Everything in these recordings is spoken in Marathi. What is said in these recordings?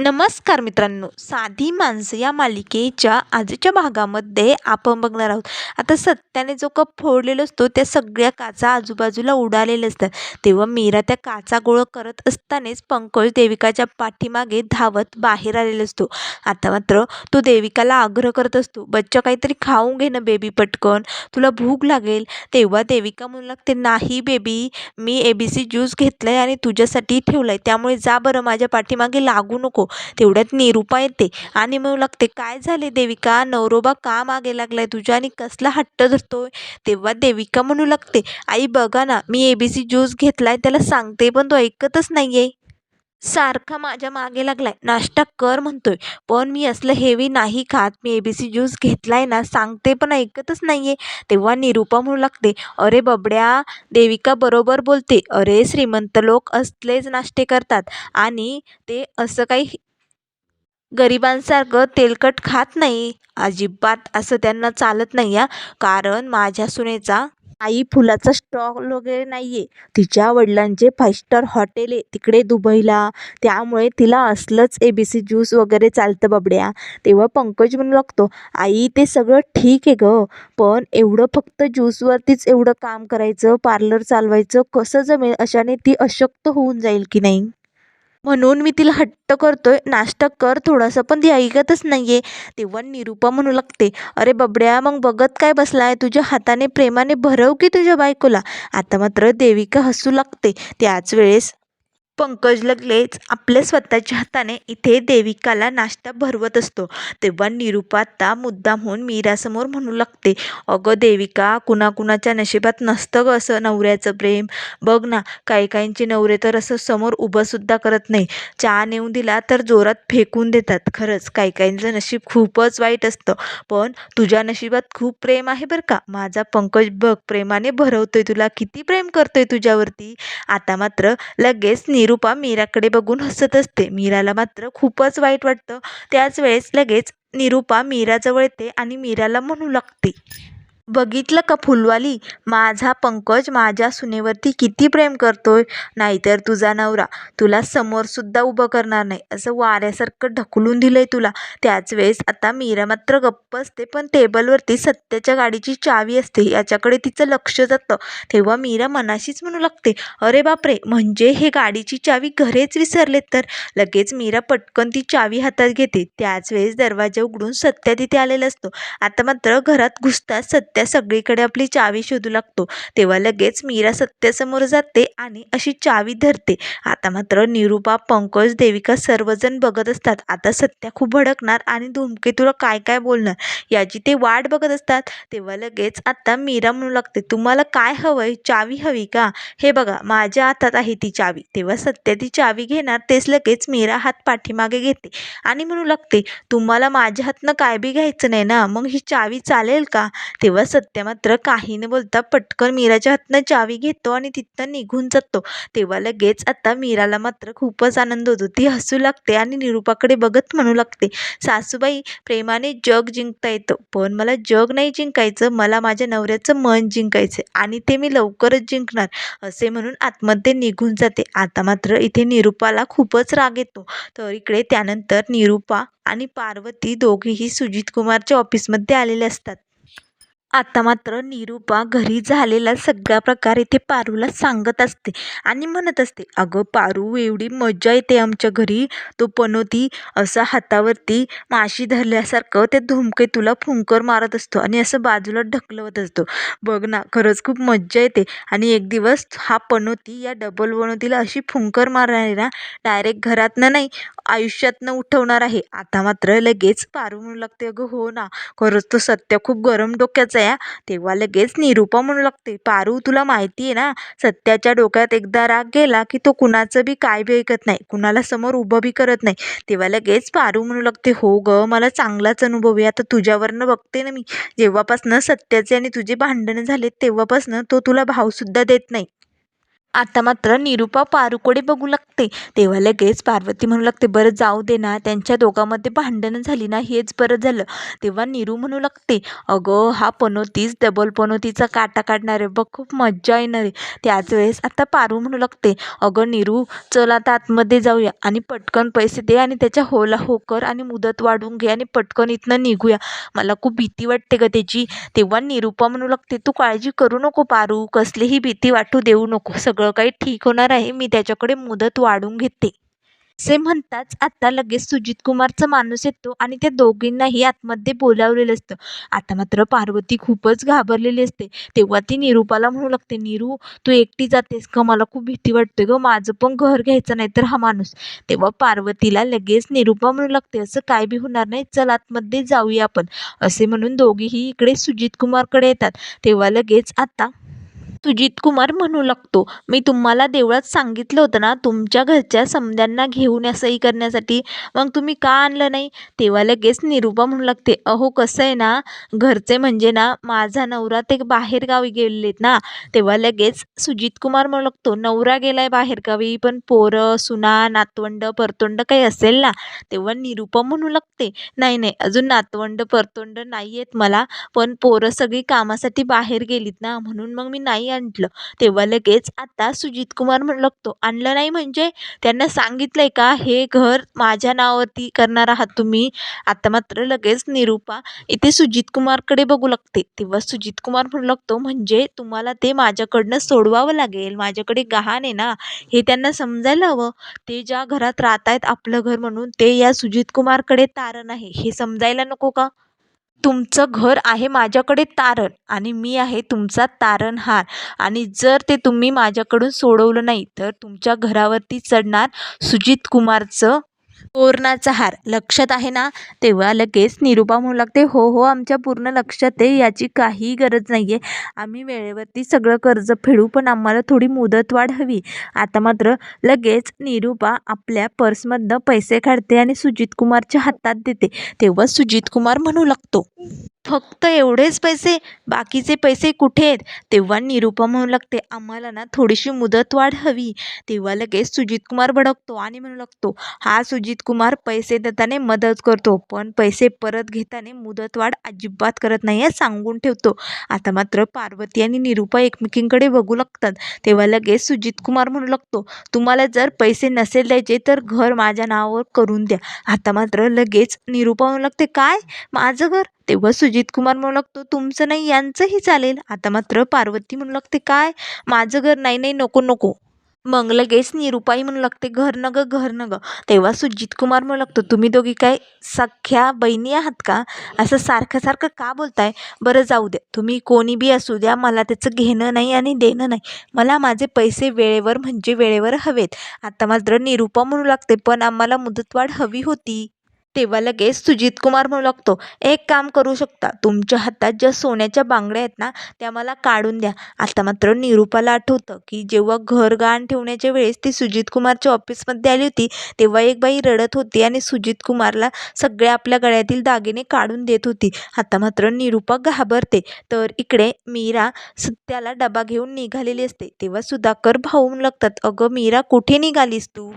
नमस्कार मित्रांनो साधी माणसं या मालिकेच्या आजच्या भागामध्ये आपण बघणार आहोत. आता सत्याने जो कप फोडलेला असतो त्या सगळ्या काचा आजूबाजूला उडालेल्या असतात. तेव्हा मीरा त्या काचा गोळा करत असतानाच पंकज देविकाच्या पाठीमागे धावत बाहेर आलेला असतो. आता मात्र तो देविकाला आग्रह करत असतो बच्चा काहीतरी खाऊन घे ना बेबी पटकन तुला भूक लागेल. तेव्हा देविका म्हणू लागते नाही बेबी मी ए बी सी ज्यूस घेतलं आहे आणि तुझ्यासाठी ठेवलं आहे त्यामुळे जा बरं माझ्या पाठीमागे लागू नको. तेवढ्यात निरूपा येते. आणि म्हणू लागते काय झाले देविका? नवरोबा का मागे लागलाय तुझ्या? आणि कसला हट्ट धरतोय? तेव्हा देविका म्हणू लागते आई बघा ना मी ए बी सी ज्यूस घेतलाय त्याला सांगते पण तो ऐकतच नाहीये. सारखा माझ्या मागे लागलाय. नाश्ता कर म्हणतोय. पण मी असलं हेवी नाही खात. मी ए बी सी ज्यूस घेतलाय ना सांगते पण ऐकतच नाहीये. तेव्हा निरूपा म्हणू लागते अरे बबड्या देविका बरोबर बोलते. अरे श्रीमंत लोक असलेच नाश्ते करतात. आणि ते असं काही गरिबांसारखं तेलकट खात नाही. अजिबात असं त्यांना चालत नाही या कारण माझ्या सुनेचा आई फुलाचा स्टॉल वगैरे नाही आहे तिच्या वडिलांचे फाईव्ह स्टार हॉटेल आहे तिकडे दुबईला. त्यामुळे तिला असलंच ए बी सी ज्यूस वगैरे चालतं बबड्या. तेव्हा पंकज म्हणू लागतो आई ते सगळं ठीक आहे गं पण एवढं फक्त ज्यूसवरतीच एवढं काम करायचं पार्लर चालवायचं कसं जमेल? अशाने ती अशक्त होऊन जाईल की नाही? म्हणून मी तिला हट्ट करतोय नाश्ता कर थोडासा पण ती ऐकतच नाहीये. तेव्हा निरूपा म्हणू लागते अरे बबड्या मग बघत काय बसलाय? तुझ्या हाताने प्रेमाने भरव की तुझ्या बायकोला? आता मात्र देविका हसू लागते. त्याच वेळेस पंकज लगलेच आपल्या स्वतःच्या हाताने इथे देविकाला नाश्ता भरवत असतो. तेव्हा निरुपाता मुद्दाम होऊन मीरासमोर म्हणू लागते अगं देविका कुणाकुणाच्या नशिबात नसतं गं असं नवऱ्याचं प्रेम. बघ ना काही काहींचे नवरे तर असं समोर उभंसुद्धा करत नाही. चहा नेऊन दिला तर जोरात फेकून देतात. खरंच काही काहींचं नशीब खूपच वाईट असतं. पण तुझ्या नशिबात खूप प्रेम आहे बरं का. माझा पंकज बघ प्रेमाने भरवतोय तुला. किती प्रेम करतोय तुझ्यावरती. आता मात्र लगेच निरूपा मीराकडे बघून हसत असते. मीराला मात्र खूपच वाईट वाटतं. त्याच वेळेस लगेच निरूपा मीराजवळ येते आणि मीराला म्हणू लागते. बघितलं का फुलवाली? माझा पंकज माझ्या सुनेवरती किती प्रेम करतोय. नाहीतर तुझा नवरा तुला समोरसुद्धा उभं करणार नाही. असं वाऱ्यासारखं ढकलून दिलंय तुला. त्याच वेळेस आता मीरा मात्र गप्प असते पण टेबलवरती सत्याच्या गाडीची चावी असते. याच्याकडे तिचं लक्ष जातं. तेव्हा मीरा मनाशीच म्हणू लागते अरे बापरे म्हणजे हे गाडीची चावी घरेच विसरलेत तर? लगेच मीरा पटकन ती चावी हातात घेते. त्याच वेळेस दरवाजा उघडून सत्या तिथे आलेला असतो. आता मात्र घरात घुसताच सत्या सगळीकडे आपली चावी शोधू लागतो. तेव्हा लगेच मीरा सत्यासमोर जाते आणि अशी चावी धरते. आता मात्र निरूपा पंकज देविका सर्वजण बघत असतात. आता सत्या खूप भडकणार आणि धूमकेतूला काय काय बोलणार? याची ते वाट बघत असतात. तेव्हा लगेच आता मीरा म्हणू लागते तुम्हाला काय हवंय? चावी हवी का? हे बघा माझ्या हातात आहे ती चावी. तेव्हा सत्या ती चावी घेणार तेच लगेच मीरा हात पाठीमागे घेते आणि म्हणू लागते तुम्हाला माझ्या हातनं काय बी घ्यायचं नाही ना? मग ही चावी चालेल का? तेव्हा सत्या मात्र काही न बोलता पटकन मीराच्या हातनं चावी घेतो आणि तिथनं निघून जातो. तेव्हा लगेच आता मीराला मात्र खूपच आनंद होतो. ती हसू लागते आणि निरूपाकडे बघत म्हणू लागते सासूबाई प्रेमाने जग जिंकता येतं पण मला जग नाही जिंकायचं मला माझ्या नवऱ्याचं मन जिंकायचं आणि ते मी लवकरच जिंकणार असे म्हणून आतमध्ये निघून जाते. आता मात्र इथे निरूपाला खूपच राग येतो. तर इकडे त्यानंतर निरूपा आणि पार्वती दोघेही सुजित कुमारच्या ऑफिसमध्ये आलेले असतात. आता मात्र निरूपा घरी झालेला सगळा प्रकार इथे पारूला सांगत असते आणि म्हणत असते अगं पारू एवढी मजा येते आमच्या घरी. तो पनोती असा हातावरती माशी धरल्यासारखं ते धुमके तुला फुंकर मारत असतो आणि असं बाजूला ढकलवत असतो. बघ ना खरंच खूप मज्जा येते. आणि एक दिवस हा पनोती या डबल पनोतीला अशी फुंकर मारणार ना डायरेक्ट घरातनं नाही आयुष्यातनं उठवणार आहे. आता मात्र लगेच पारू म्हणू लागते अगं हो ना खरंच तो सत्य खूप गरम डोक्याचा आहे तेव्हा लगेच निरूपा म्हणू लागते पारू तुला माहिती आहे ना सत्याच्या डोक्यात एकदा राग गेला की तो कुणाचं बी काय बी ऐकत नाही कुणाला समोर उभं बी करत नाही. तेव्हा लगेच पारू म्हणू लागते हो ग मला चांगलाच अनुभव आहे आता तुझ्यावरनं बघते ना मी. जेव्हापासनं सत्याचे आणि तुझे भांडणं झाले तेव्हापासनं तो तुला भावसुद्धा देत नाही. आता मात्र निरुपा पारूकडे बघू लागते. तेव्हा लगेच पार्वती म्हणू लागते बरं जाऊ दे ना त्यांच्या दोघांमध्ये भांडणं झाली ना हेच बरं झालं. तेव्हा निरू म्हणू लागते अगं हा पनोतीच डबल पनोतीचा काटा काढणार आहे बघ खूप मज्जा येणार आहे. त्याच वेळेस आता पारू म्हणू लागते अगं निरू चल आता आतमध्ये जाऊया आणि पटकन पैसे दे आणि त्याच्या होला हो कर आणि मुदत वाढवून घे आणि पटकन इथनं निघूया. मला खूप भीती वाटते ग त्याची. तेव्हा निरुपा म्हणू लागते तू काळजी करू नको पारू कसलीही भीती वाटू देऊ नको सगळं काही ठीक होणार आहे मी त्याच्याकडे मुदत वाढवून घेते. असे म्हणताच आता लगेच सुजित कुमारचा माणूस येतो आणि त्या दोघींनाही आतमध्ये बोलावलेलं असतं. आता मात्र पार्वती खूपच घाबरलेली असते. तेव्हा ती निरूपाला म्हणू लागते निरू तू एकटी जातेस का? मला खूप भीती वाटते ग. माझं पण घर घ्यायचं नाही तर हा माणूस. तेव्हा पार्वतीला लगेच निरूपा म्हणू लागते असं काय बी होणार नाही. चल आतमध्ये जाऊया आपण. असे म्हणून दोघीही इकडे सुजित कुमारकडे येतात. तेव्हा लगेच आता सुजित कुमार म्हणू लागतो. मी तुम्हाला देवळात सांगितलं होतं ना तुमच्या घरच्या समद्यांना घेऊन या सही करण्यासाठी. मग तुम्ही का आणलं नाही? तेव्हा लगेच निरूपा म्हणू लागते अहो कसं आहे ना घरचे म्हणजे ना माझा नवरा ते बाहेरगावी गेलेत ना तेव्हा लगेच सुजित कुमार म्हणू लागतो नवरा गेलाय बाहेरगावी पण पोरं सुना नातवंड परतोंड काही असेल ना? तेव्हा निरूपा म्हणू लागते नाही नाही अजून नातवंड परतोंड नाही आहेत मला पण पोरं सगळी कामासाठी बाहेर गेलीत ना म्हणून मग मी नाही आणलं. तेव्हा लगेच आता सुजित कुमार म्हणू लागतो. आणलं नाही म्हणजे त्यांना सांगितलंय का हे घर माझ्या नावावरती करणार आहात तुम्ही? आता मात्र लगेच निरूपा इथे सुजित कुमारकडे बघू लागते. तेव्हा सुजित कुमार म्हणू लागतो म्हणजे तुम्हाला ते माझ्याकडनं सोडवावं लागेल. माझ्याकडे गहाण आहे ना. हे त्यांना समजायला हवं. ते ज्या घरात राहत आहेत आपलं घर म्हणून ते या सुजित कुमारकडे तारण आहे. हे समजायला नको का? तुमचं घर आहे माझ्याकडे तारण आणि मी आहे तुमचा तारणहार. आणि जर ते तुम्ही माझ्याकडून सोडवलं नाही तर तुमच्या घरावरती चढणार सुजित कुमारचं तोरणाचा हार. लक्षात आहे ना? तेव्हा लगेच निरूपा म्हणू लागते हो हो आमच्या पूर्ण लक्षात आहे याची काही गरज नाही आहे आम्ही वेळेवरती सगळं कर्ज फेडू पण आम्हाला थोडी मुदतवाढ हवी. आता मात्र लगेच निरूपा आपल्या पर्समधनं पैसे काढते आणि सुजित कुमारच्या हातात देते. तेव्हा सुजित कुमार म्हणू लागतो फक्त एवढेच पैसे बाकीचे पैसे कुठे आहेत? तेव्हा निरुपा म्हणू लागते आम्हाला ना थोडीशी मुदतवाढ हवी. तेव्हा लगेच सुजितकुमार भडकतो आणि म्हणू लागतो हा सुजितकुमार पैसे देताना मदत करतो पण पैसे परत घेताना मुदतवाढ अजिबात करत नाही आहे सांगून ठेवतो. आता मात्र पार्वती आणि निरुपा एकमेकींकडे बघू लागतात. तेव्हा लगेच सुजितकुमार म्हणू लागतो तुम्हाला जर पैसे नसेल द्यायचे तर घर माझ्या नावावर करून द्या. आता मात्र लगेच निरुपा म्हणू लागते काय? माझं घर? तेव्हा सुजित कुमार म्हणू लागतो तुमचं नाही यांचंही चालेल. आता मात्र पार्वती म्हणू लागते काय? माझं घर नाही नाही नको नको. मग लगेच निरुपाई म्हणू लागते घर न गं घर न गं. तेव्हा सुजित कुमार म्हणू लागतो तुम्ही दोघी काय सख्या बहिणी आहात का? असं सारखं सारखं का बोलताय? बरं जाऊ द्या. तुम्ही कोणी बी असू द्या मला त्याचं घेणं नाही आणि देणं नाही. मला माझे पैसे वेळेवर म्हणजे वेळेवर हवेत. आता मात्र निरुपा म्हणू लागते पण आम्हाला मुदतवाढ हवी होती. तेव्हा लगेच सुजित कुमार म्हणू लागतो. एक काम करू शकता. तुमच्या हातात ज्या सोन्याच्या बांगड्या आहेत ना त्या मला काढून द्या. आता मात्र निरूपाला आठवतं की जेव्हा घर गहाण ठेवण्याच्या वेळेस ती सुजित कुमारच्या ऑफिसमध्ये आली होती तेव्हा एक बाई रडत होती आणि सुजित कुमारला सगळ्या आपल्या गळ्यातील दागिने काढून देत होती. आता मात्र निरूपा घाबरते. तर इकडे मीरा सत्याला डबा घेऊन निघालेली असते. तेव्हा सुधाकर भाऊ लागतात अगं मीरा कुठे निघालीस तू?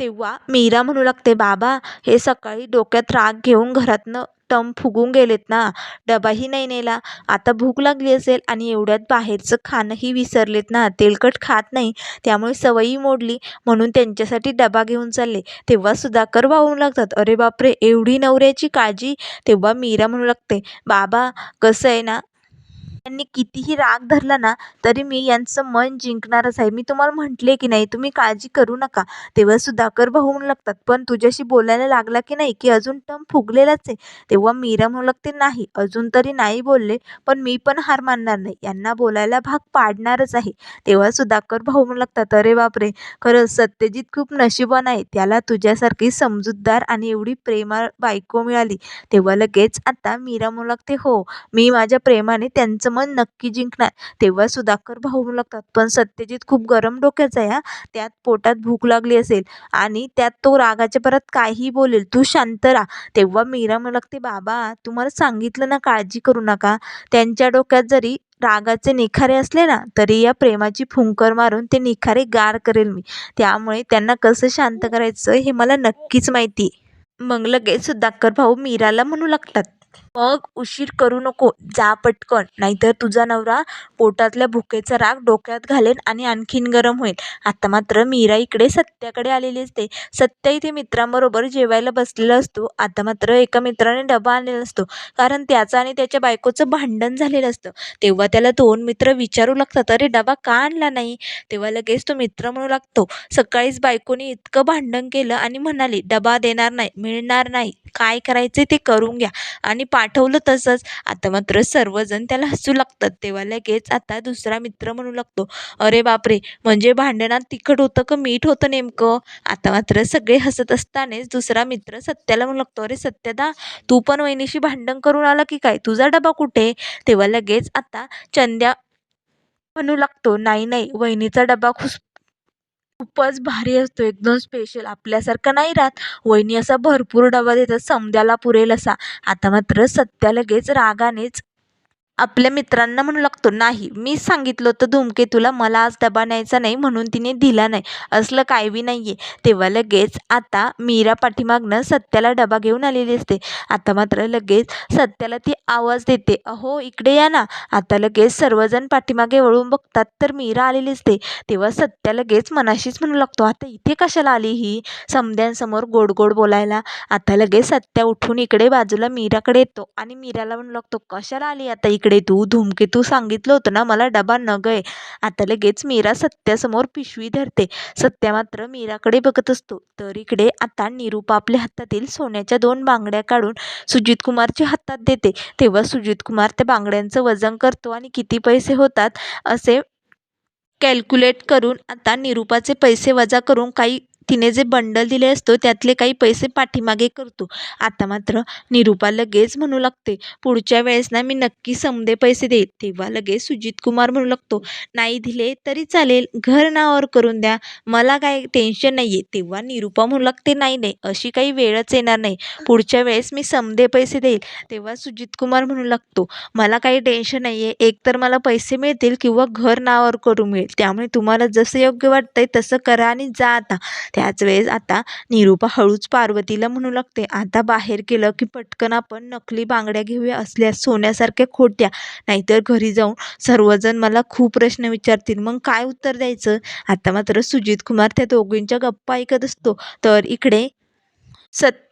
तेव्हा मीरा म्हणू लागते बाबा हे सकाळी डोक्यात राग घेऊन घरातनं टम फुगून गेलेत ना डबाही नाही नेला. आता भूक लागली असेल आणि एवढ्यात बाहेरचं खाणंही विसरलेत ना तेलकट खात नाही त्यामुळे सवयी मोडली म्हणून त्यांच्यासाठी डबा घेऊन चालले. तेव्हा सुधाकर वाहून लागतात अरे बापरे एवढी नवऱ्याची काळजी. तेव्हा मीरा म्हणू लागते बाबा कसं आहे ना यांनी कितीही राग धरला ना तरी मी यांचं मन जिंकणारच आहे. मी तुम्हाला म्हटले की नाही तुम्ही काळजी करू नका. तेव्हा सुधाकर भाऊ म्हणू लागतात पण तुझ्याशी बोलायला लागला की नाही की अजून टम फुगलेलाच आहे. तेव्हा मीरा म्हणू लागते नाही अजून तरी नाही बोलले पण मी पण हार मानणार नाही. यांना बोलायला भाग पाडणारच आहे. तेव्हा सुधाकर भाऊ म्हणू लागतात अरे बापरे खरंच सत्यजित खूप नशिबान आहे. त्याला तुझ्यासारखी समजूतदार आणि एवढी प्रेमा बायको मिळाली. तेव्हा लगेच आता मीरा म्हणू लागते हो मी माझ्या प्रेमाने त्यांचं मन नक्की जिंकणार. तेव्हा सुधाकर भाऊ लागतात पण सत्यजित खूप गरम डोक्याचा आहे हा. त्यात पोटात भूक लागली असेल आणि त्यात तो रागाच्या परत काहीही बोलेल तू शांत राहा. तेव्हा मीरा म्हणू लागते बाबा तुम्हाला सांगितलं ना काळजी करू नका. त्यांच्या डोक्यात जरी रागाचे निखारे असले ना तरी या प्रेमाची फुंकर मारून ते निखारे गार करेल मी. त्यामुळे त्यांना कसं शांत करायचं हे मला नक्कीच माहिती मग लगेच सुधाकर भाऊ मीराला म्हणू लागतात. मग उशीर करू नको जा पटकन. नाहीतर तुझा नवरा पोटातल्या भुकेचा राग डोक्यात घालेल आणि आणखीन गरम होईल. आता मात्र मीरा इकडे सत्याकडे आलेली असते. सत्या इथे मित्रांबरोबर जेवायला बसलेला असतो. आता मात्र एका मित्राने डबा आणलेला असतो. कारण त्याचं आणि त्याच्या बायकोचं भांडण झालेलं असतं. तेव्हा त्याला दोन मित्र विचारू लागतात अरे डबा का आणला नाही? तेव्हा लगेच तो मित्र म्हणू लागतो. सकाळीच बायकोने इतकं भांडण केलं आणि म्हणाली डबा देणार नाही मिळणार नाही. काय करायचे ते करून घ्या. आणि पाठवलं तसंच. आता मात्र सर्वजण त्याला हसू लागतात. तेव्हा लगेच आता दुसरा मित्र म्हणू लागतो अरे बापरे! म्हणजे भांडणात तिखट होतं का मीठ होतं नेमकं? आता मात्र सगळे हसत असतानाच दुसरा मित्र सत्याला म्हणू लागतो अरे सत्यदा तू पण वहिनीशी भांडण करून आला की काय? तुझा डबा कुठे? तेव्हा लगेच आता चंद्या म्हणू लागतो नाही नाही वहिनीचा डबा खुस खूपच भारी असतो एकदम स्पेशल आपल्यासारखा नाही राहत. वहिनी असा भरपूर डबा देतात समद्याला पुरेल असा. आता मात्र सत्या लगेच रागानेच आपल्या मित्रांना म्हणू लागतो नाही मीच सांगितलं होतं धूमकेतूला मला आज डबा न्यायचा नाही म्हणून तिने दिला नाही. असलं काय बी नाही आहे तेव्हा लगेच आता मीरा पाठीमागनं सत्याला डबा घेऊन आलेली असते. आता मात्र लगेच सत्याला ती आवाज देते अहो इकडे या ना. आता लगेच सर्वजण पाठीमागे वळून बघतात तर मीरा आलेली असते. तेव्हा सत्या लगेच मनाशीच म्हणू लागतो आता इथे कशाला आली ही? समद्यांसमोर गोड गोड बोलायला. आता लगेच सत्या उठून इकडे बाजूला मीराकडे येतो आणि मीराला म्हणू लागतो कशाला आली आता इकडे तू धूमकेतू सांगितलं होतं ना मला डबा न गय आता लगेच मीरा सत्यासमोर पिशवी धरते. सत्या मात्र मीराकडे बघत असतो. तर इकडे आता निरूपा आपल्या हातातील सोन्याच्या दोन बांगड्या काढून सुजित कुमारच्या हातात देते. तेव्हा सुजित कुमार त्या बांगड्यांचं वजन करतो आणि किती पैसे होतात असे कॅल्क्युलेट करून आता निरूपाचे पैसे वजा करून काही तिने जे बंडल दिले असतो त्यातले काही पैसे पाठीमागे करतो. आता मात्र निरूपा लगेच म्हणू लागते पुढच्या वेळेस ना मी नक्की समदे पैसे देईल. तेव्हा लगेच सुजित कुमार म्हणू लागतो नाही दिले तरी चालेल घर नावावर करून द्या मला काय टेन्शन नाही आहे तेव्हा निरूपा म्हणू लागते नाही नाही अशी काही वेळच येणार नाही. पुढच्या वेळेस मी समदे पैसे देईल. तेव्हा सुजित कुमार म्हणू लागतो मला काही टेन्शन नाही आहे एकतर मला पैसे मिळतील किंवा घर नावावर करून मिळेल. त्यामुळे तुम्हाला जसं योग्य वाटतंय तसं करा आणि जा आता. त्याच वेळेस आता निरूपा हळूच पार्वतीला म्हणू लागते आता बाहेर केलं की पटकन आपण नकली बांगड्या घेऊया असल्या सोन्यासारख्या खोट्या. नाहीतर घरी जाऊन सर्वजण मला खूप प्रश्न विचारतील. मग काय उत्तर द्यायचं? आता मात्र सुजित कुमार त्या दोघींच्या गप्पा ऐकत असतो. तर इकडे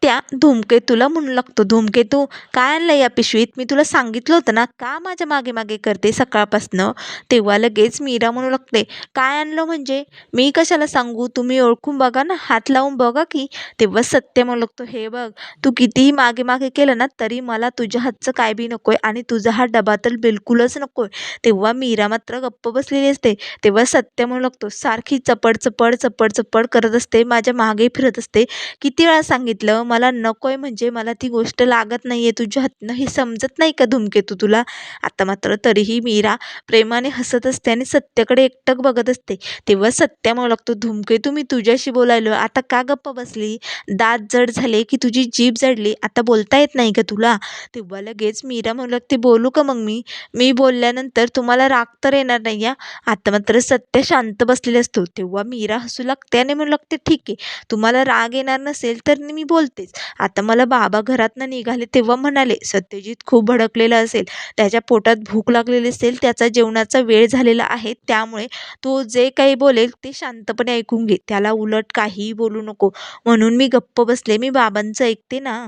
त्या धूमकेतूला म्हणू लागतो धूमकेतू काय आणलं या पिशवीत? मी तुला सांगितलं होतं ना का माझ्या मागे मागे करते सकाळपासनं? तेव्हा लगेच मीरा म्हणू लागते काय आणलं म्हणजे? मी कशाला सांगू? तुम्ही ओळखून बघा ना हात लावून बघा की. तेव्हा सत्य म्हणू लागतो हे बघ तू कितीही मागे मागे केलं ना तरी मला तुझ्या हातचं काय बी नको आहे आणि तुझा हा डबा तर बिलकुलच नको आहे तेव्हा मीरा मात्र गप्प बसलेली असते. तेव्हा सत्य म्हणू लागतो सारखी चपड चपड चपड चपड करत असते माझ्या मागे फिरत असते. किती वेळा सांगितलं मला नको आहे म्हणजे मला ती गोष्ट लागत नाही आहे तुझ्या हातनं हे समजत नाही का धूमकेतू तुला? आता मात्र तरीही मीरा प्रेमाने हसत असते आणि सत्याकडे एकटक बघत असते. तेव्हा सत्या म्हणू लागतो धूमकेतू मी तुझ्याशी बोलायलो. आता का गप्प बसली? दात जड झाले की तुझी जीभ जडली? आता बोलता येत नाही का तुला? तेव्हा लगेच मीरा म्हणू लागते बोलू का मग मी? मी बोलल्यानंतर तुम्हाला राग तर येणार नाही या? आता मात्र सत्य शांत बसलेले असतो. तेव्हा मीरा हसू लागते आणि म्हणू लागते ठीक आहे. तुम्हाला राग येणार नसेल तर मी बोलते. असतेच आता मला बाबा घरातनं निघाले तेव्हा म्हणाले सत्यजित खूप भडकलेला असेल त्याच्या पोटात भूक लागलेली असेल त्याचा जेवणाचा वेळ झालेला आहे त्यामुळे तो जे काही बोलेल ते शांतपणे ऐकून घे त्याला उलट काहीही बोलू नको. म्हणून मी गप्प बसले मी बाबांचं ऐकते ना.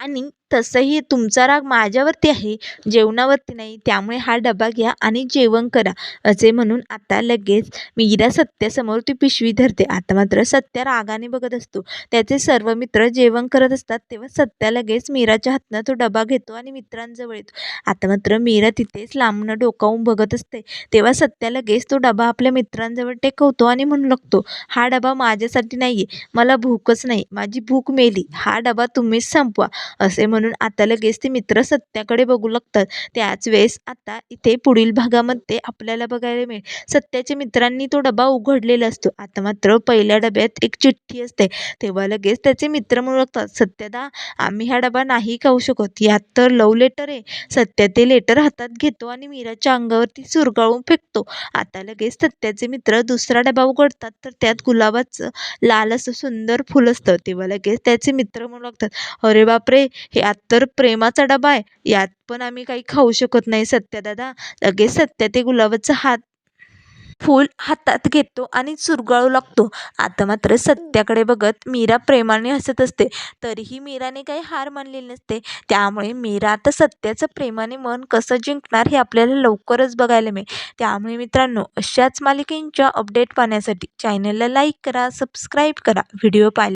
आणि तसंही तुमचा राग माझ्यावरती आहे जेवणावरती नाही त्यामुळे हा डबा घ्या आणि जेवण करा असे म्हणून आता लगेच मीरा सत्यासमोर ती पिशवी धरते. आता मात्र सत्या रागाने बघत असतो. त्याचे सर्व मित्र जेवण करत असतात तेव्हा सत्या लगेच मीराच्या हातनं तो डबा घेतो आणि मित्रांजवळ येतो. आता मात्र मीरा तिथेच लांबणं डोकावून बघत असते. तेव्हा सत्या लगेच तो डबा आपल्या मित्रांजवळ टेकवतो आणि म्हणू लागतो हा डबा माझ्यासाठी नाही आहे मला भूकच नाही माझी भूक मेली हा डबा तुम्हीच संपवा असे म्हणून म्हणून आता लगेच ते मित्र सत्याकडे बघू लागतात. त्याच वेळेस आता इथे पुढील भागामध्ये आपल्याला बघायला मिळेल. सत्याच्या मित्रांनी तो डबा उघडलेला असतो. आता मात्र पहिल्या डब्यात एक चिठ्ठी असते. तेव्हा लगेच त्याचे मित्र म्हणून लागतात सत्यदा आम्ही हा डबा नाही खाऊ शकत. यात तर लव लेटर आहे. सत्या ते लेटर हातात घेतो आणि मीराच्या अंगावरती सुरगाळून फेकतो. आता लगेच सत्याचे मित्र दुसरा डबा उघडतात. तर त्यात गुलाबाचं लाल असं सुंदर फुल असतं. तेव्हा लगेच त्याचे मित्र म्हणू लागतात अरे बापरे हे यात तर प्रेमाचा डबा आहे. यात पण आम्ही काही खाऊ शकत नाही सत्या दादा. लगेच सत्या ते गुलाबाचं हात फूल हातात घेतो आणि चुरगाळू लागतो. आता मात्र सत्याकडे बघत मीरा प्रेमाने हसत असते. तरीही मीराने काही हार मानलेली नसते. त्यामुळे मीरा आता सत्याचं प्रेमाने मन कसं जिंकणार हे आपल्याला लवकरच बघायला मिळेल. त्यामुळे मित्रांनो अशाच मालिकेंच्या अपडेट पाहण्यासाठी चॅनलला लाईक करा सबस्क्राईब करा. व्हिडिओ पाहिला